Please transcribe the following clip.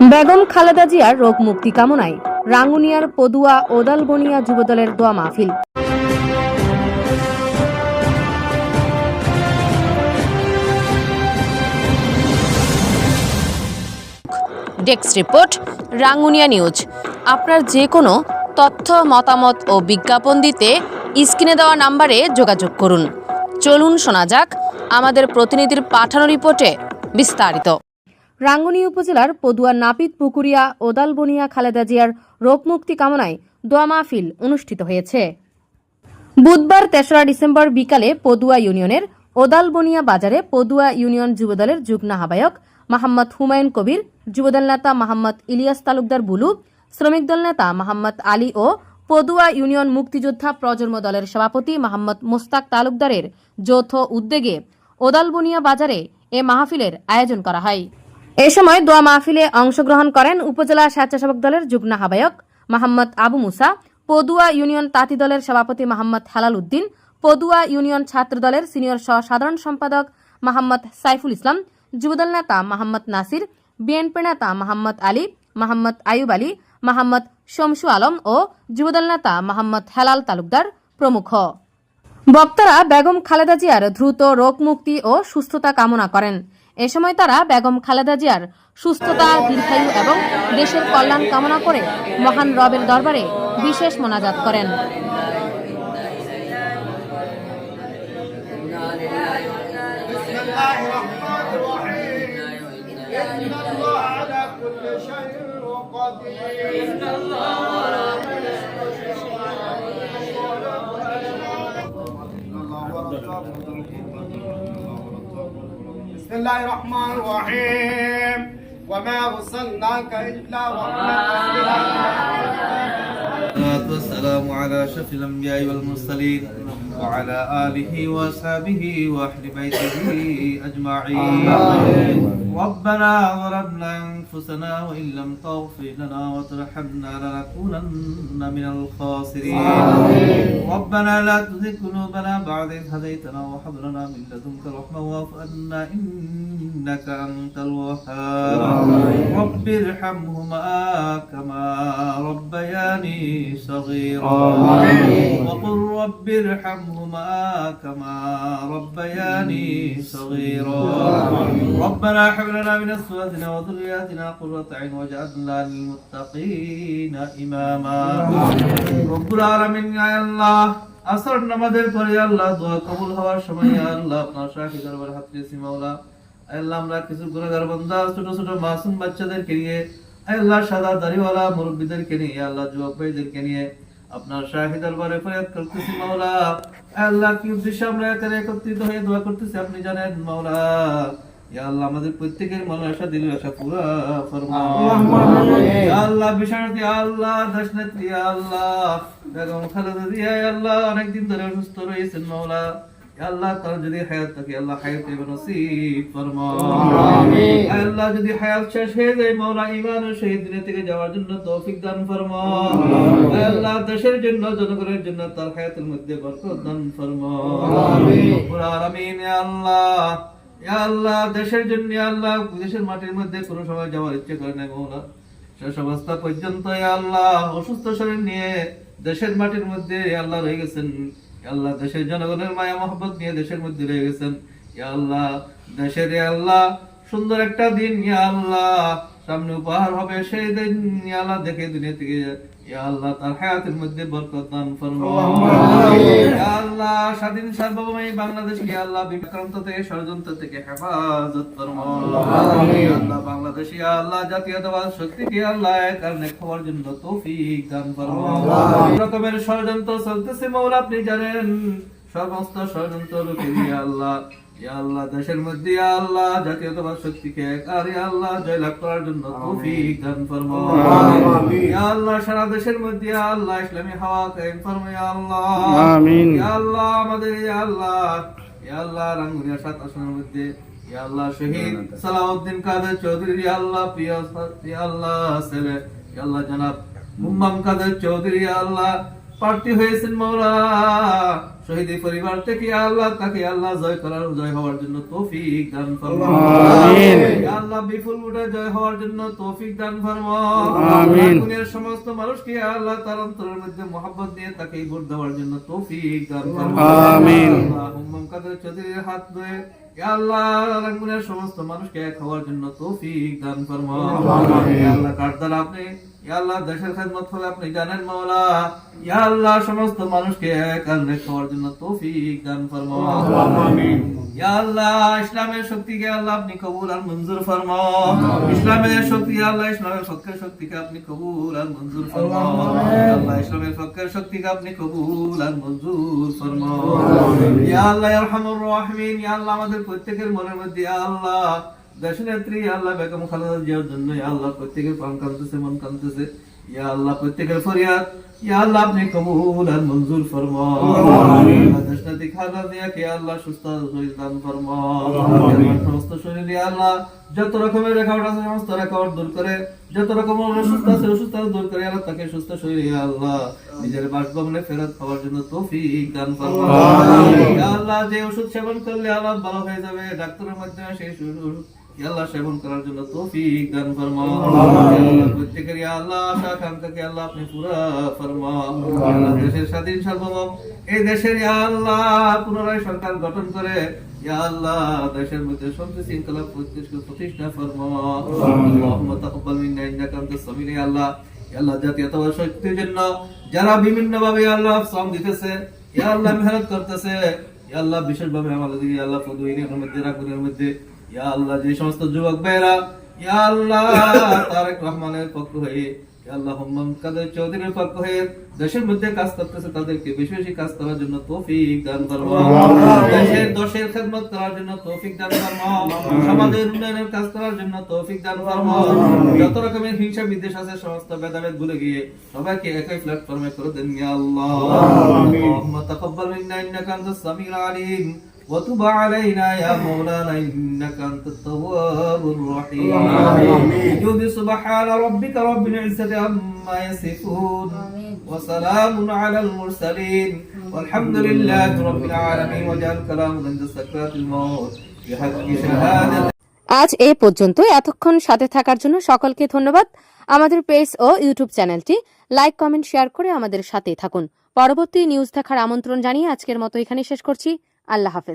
বেগম খালেদা জিয়ার রোগ মুক্তি কামনায় রাঙ্গুনিয়ার পদুয়া ওদালবনিয়া যুবদলের দোয়া মাহফিল। Desk report, Rangunia news. আপনার যে কোনো তথ্য, মতামত ও বিজ্ঞাপন দিতে স্ক্রিনে দেওয়া নাম্বারে যোগাযোগ করুন। চলুন শোনা যাক আমাদের প্রতিনিধির পাঠানো রিপোর্টে বিস্তারিত। রাঙ্গুনি উপজেলার পদুয়া নাপিত, পুকুরিয়া, ওদালবনিয়া, খালেদা জিয়ার রোগমুক্তি কামনায় দোয়া মাহফিল অনুষ্ঠিত হয়েছে। বুধবার তেসরা ডিসেম্বর বিকালে পদুয়া ইউনিয়নের ওদালবনিয়া বাজারে পদুয়া ইউনিয়ন যুবদলের যুগ্ম আহ্বায়ক মোহাম্মদ হুমায়ুন কবির, যুবদল নেতা মোহাম্মদ ইলিয়াস তালুকদার বুলু, শ্রমিক দল নেতা মোহাম্মদ আলী ও পদুয়া ইউনিয়ন মুক্তিযোদ্ধা প্রজন্ম দলের সভাপতি মোহাম্মদ মোস্তাক তালুকদারের যৌথ উদ্যোগে ওদালবনিয়া বাজারে এ মাহফিলের আয়োজন করা হয়। এ সময় দোয়া মাহফিলে অংশগ্রহণ করেন উপজেলা স্বেচ্ছাসেবক দলের যুগ্ম আহ্বায়ক মোহাম্মদ আবু মুসা, পদুয়া ইউনিয়ন তাঁতি দলের সভাপতি মোহাম্মদ হালাল উদ্দিন, পদুয়া ইউনিয়ন ছাত্র দলের সিনিয়র সহ সাধারণ সম্পাদক মোহাম্মদ সাইফুল ইসলাম, যুবদল নেতা মোহাম্মদ নাসির, বিএনপি নেতা মোহাম্মদ আলী, মোহাম্মদ আয়ুব আলী, মোহাম্মদ শমসু আলম ও যুবদল নেতা মোহাম্মদ হেলাল তালুকদার প্রমুখ। বক্তারা বেগম খালেদা জিয়ার দ্রুত রোগ মুক্তি ও সুস্থতা কামনা করেন। এ সময় তারা বেগম খালেদা জিয়ার সুস্থতা দীর্ঘায়ু এবং দেশের কল্যাণ কামনা করে মহান রবের দরবারে বিশেষ মোনাজাত করেন بسم الله بسم الله الرحمن الرحيم. وما أرسلناك إلا رحمة للعالمين والسلام على أشرف الأنبياء والمرسلين. وعلى آله وأصحابه وأهل بيته أجمعين. ربنا ظلمنا أنفسنا وإن لم تغفر لنا وترحمنا لنكونن من الخاسرين. ربنا لا تزغ قلوبنا بعد إذ هديتنا وهب لنا من لدنك رحمة واعف عنا إنك أنت الوهاب. رب ارحمهما كما ربياني صغيرا. وقل رب ارحمهما كما ربياني صغيرا ربنا هب لنا من ازواجنا وذرياتنا قرة عين واجعلنا للمتقين إماما رب العالمين يا الله আসর নামাজের পরে আল্লাহ দোয়া কবুল হওয়ার সময় ইয়া আল্লাহ আপনার শাহি দরবার হাত দিয়েছি মাওলা আল্লাহ আমরা কিছু গুনাহগার বান্দা ছোট ছোট মাসুম বাচ্চাদেরকে নিয়ে আল্লাহ সাদা দাড়িওয়ালা মুরব্বীদেরকে নিয়ে আল্লাহ যুবক ভাইদেরকে নিয়ে আপনার শাহি দরবারে ফরিয়াদ করতেছি মাওলা। আল্লাহ কি উদ্দেশ্যে আমরা এখানে একত্রিত হয়ে দোয়া করতেছি আপনি জানেন মাওলা। আল্লাহ আমাদের প্রত্যেকের আশা দিল আশা পুরা ফরমাও। আল্লাহ বিশারতি আল্লাহ দশনেত্রী আল্লাহ। বেগম খালেদা জিয়া আল্লাহ অনেকদিন ধরে অসুস্থ রয়েছেন মাওলা। আল্লাহ তার যদি হায়াত থাকে আল্লাহ হায়াত ইবন নসিব ফরমাও আল্লাহ যদি হায়াত শেষ হয়ে যায় মাওলা ঈমান ও শহীদ থেকে যাওয়ার জন্য তৌফিক দান ফরমাও আল্লাহ দেশের জন্য জনগণের জন্য তার হায়াতের মধ্যে বরকত দান আমিন। আল্লাহ আল্লাহ দেশের জন্য আল্লাহ দেশের মাটির মধ্যে কোনো সময় যাওয়ার ইচ্ছে করে না মাওলা শেষ অবস্থা পর্যন্ত আল্লাহ অসুস্থ শরীর নিয়ে দেশের মাটির মধ্যে আল্লাহ রয়ে গেছেন। আল্লাহ, দেশের জনগণের মায়া, মহব্বত নিয়ে দেশের মধ্যে রয়ে গেছেন। আল্লাহ, দেশের আল্লাহ, সুন্দর একটা দিন আল্লাহ। সামনে উপহার হবে সেই দিন আল্লাহ। দেখে দুনিয়া থেকে ইয়া আল্লাহ তার হায়াতের মধ্যে বরকত দান ফরমাও ইয়া আল্লাহ স্বাধীন সার্বভৌম বাংলাদেশ ইয়া আল্লাহ বিক্রান্ত থেকে ষড়যন্ত্র থেকে হেফাজত ফরমাও ইয়া আল্লাহ বাংলাদেশ ইয়া আল্লাহ জাতীয়তাবাদ শক্তিকে আল্লাহ কারণে খাওয়ার জন্য তৌফিক দান ফরমাও রকমের ষড়যন্ত্র চলতেছে মৌলা আপনি জানেন। সমস্ত ষড়যন্ত্র আল্লাহ। আল্লাহ দেশের মধ্যে আল্লাহ জাতীয়তাবাদ শক্তিকে এক আর আল্লাহ জয়লাভ করার জন্য তৌফিক দান ফরমাও। ইয়া আল্লাহ সারা দেশের মধ্যে আল্লাহ ইসলামী হাওয়া কায়েম ফরমাও ইয়া আল্লাহ। আমিন। ইয়া আল্লাহ আমাদের ইয়া আল্লাহ ইয়া আল্লাহ রাঙ্গুনিয়া সাত আসনের মধ্যে ইয়া আল্লাহ শহীদ সালাউদ্দিন কাদের চৌধুরী ইয়া আল্লাহ প্রিয় ইয়া আল্লাহ ছেলে ইয়া আল্লাহ জনাব মুম্মাম কাদের চৌধুরী ইয়া আল্লাহ প্রার্থী হয়েছেন মৌলা। শহীদ পরিবার থেকে আল্লাহ তাকে আল্লাহ জয় করার জয় হওয়ার জন্য তৌফিক দান আমিন। আল্লাহ বিপুল মুঠে জয় হওয়ার জন্য তৌফিক দান আমিন। দুনিয়ার সমস্ত মানুষকে আল্লাহ তার অন্তরের মধ্যে মহব্বত দিয়ে তাকে ভোট দেওয়ার জন্য তৌফিক দান ফরমাও আমিন। আল্লাহুম্মা কাদের চৌধুরীর হাত ধরে ইয়া আল্লাহ রাঙ্গুনের সমস্ত মানুষকে এক হওয়ার জন্য তৌফিক দান ফরমাও ইয়া আল্লাহ কার দ্বারা আপনি আল্লাহ দেশের খেদমত হবে আপনি জানেন মাওলা ইয়া আল্লাহ সমস্ত মানুষকে এক আর হওয়ার জন্য তৌফিক দান ফরমাও। আমিন। ইয়া আল্লাহ ইসলামের শক্তিকে আল্লাহ আপনি কবুল আর মঞ্জুর ফরমাও। ইসলামের শক্তি ইয়া আল্লাহ ইসলামের পক্ষের শক্তিকে আপনি কবুল আর মঞ্জুর ফরমাও। আল্লাহ ইসলামের পক্ষের শক্তিকে আপনি কবুল আর মঞ্জুর ফরমাও। ইয়া আল্লাহ আরহামুর রাহিমিন। ইয়া আল্লাহ আমাদের প্রত্যেকের মনের মধ্যে ইয়া আল্লাহ দেশনেত্রী আল্লাহ বেগম খালেদা জিয়ার জন্য ইয়া আল্লাহ প্রত্যেকের প্রাণ কাঁদতেছে মন কাঁদতেছে। ইয়া আল্লাহ প্রত্যেকের ফরিয়াদ। ইয়া আল্লাহ আপনি কবুল আর মঞ্জুর ফরমাও আল্লাহ দেশনেত্রী খালেদা আল্লাহ সুস্থ শরীর দান ফরমাও সমস্ত শরীর ইয়া আল্লাহ যত রকমের রেখাওয়াট আছে সমস্ত রেখাওয়াট দূর করে যত রকমের অসুস্থ আছে অসুস্থ দূর করে আল্লাহ তাকে সুস্থ শরীর ইয়া আল্লাহ নিজের বাসভবনে ফেরত পাওয়ার জন্য তৌফিক দান ফরমাও ইয়া আল্লাহ যে ওষুধ সেবন করলে আল্লাহ ভালো হয়ে যাবে ডাক্তারের মাধ্যমে সেই ওষুধ আল্লাহ সেবন করার জন্য তৌফিক দান ফরমাও। প্রত্যেকের আল্লাহ আশা আকাঙ্ক্ষাকে আল্লাহ আপনি পুরা ফরমাও। আল্লাহ দেশের স্বাধীন সার্বভৌম এই দেশের আল্লাহ পুনরায় সরকার গঠন করে আল্লাহ দেশের মধ্যে শান্তি শৃঙ্খলা প্রতিষ্ঠা প্রতিষ্ঠা ফরমাও। আল্লাহুম্মা মিন্না ইন্নাকা আনতাস সামিউল আল্লাহ আল্লাহ জাতীয়তাবাদ শক্তির জন্য যারা বিভিন্ন ভাবে আল্লাহ শ্রম দিতেছে ইয়া আল্লাহ মেহনত করতেছে ইয়া আল্লাহ বিশেষভাবে আমাদের আল্লাহ ফদুইনের মধ্যে রাগুনের মধ্যে ইয়া আল্লাহ যে সমস্ত যুবক ভাইরা ইয়া আল্লাহ তারেক রহমানের পক্ষ হয়ে যত রকমের হিংসা বিদ্বেষ আছে সমস্ত ভেদাভেদ ভুলে গিয়ে সবাইকে একই প্ল্যাটফর্মে করে দেন আল্লাহ। وتب علينا يا مولانا انك انت التواب الرحيم بجود سبحان ربك رب العزه عما يصفون وسلام على المرسلين والحمد لله رب العالمين وجعل كلام عند سكرات الموت بحق شهاده আজ এ পর্যন্ত এতক্ষণ সাথে থাকার জন্য সকলকে ধন্যবাদ আমাদের পেজ ও ইউটিউব চ্যানেলটি লাইক কমেন্ট শেয়ার করে আমাদের সাথেই থাকুন পরবর্তী নিউজ দেখার আমন্ত্রণ জানিয়ে আজকের মতো এখানে শেষ করছি আল্লাহ হাফেজ